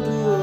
todo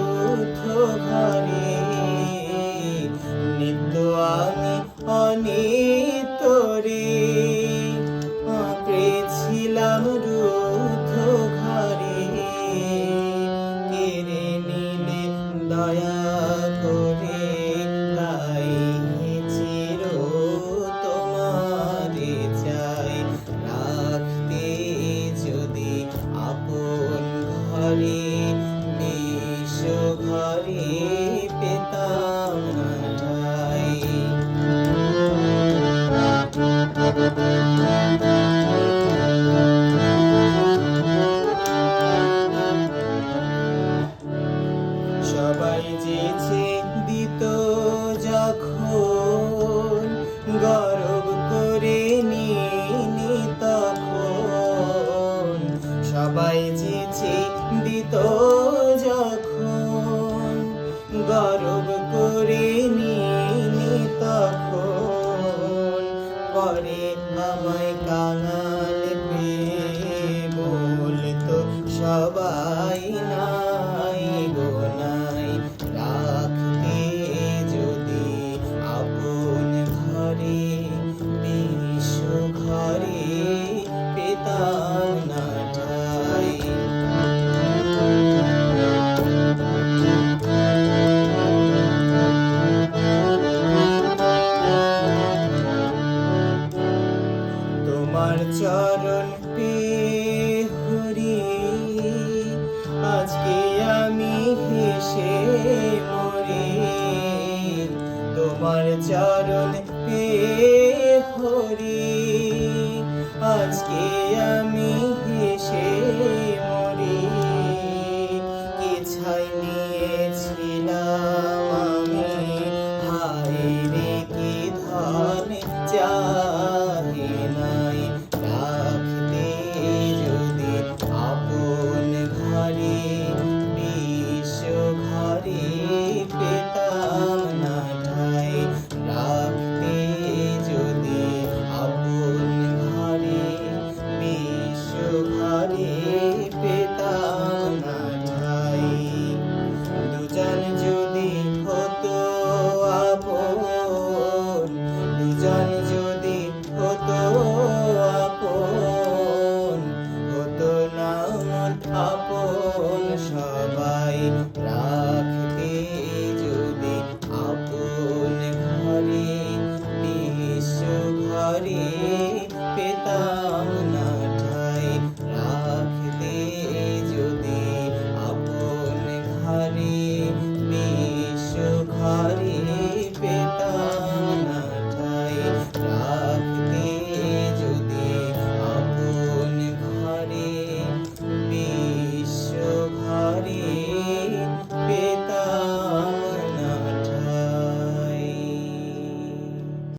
Música বাবাই Canal মেয়ে বলতো সবা সে মরি। তোমার চরণ হে হরি। আজকে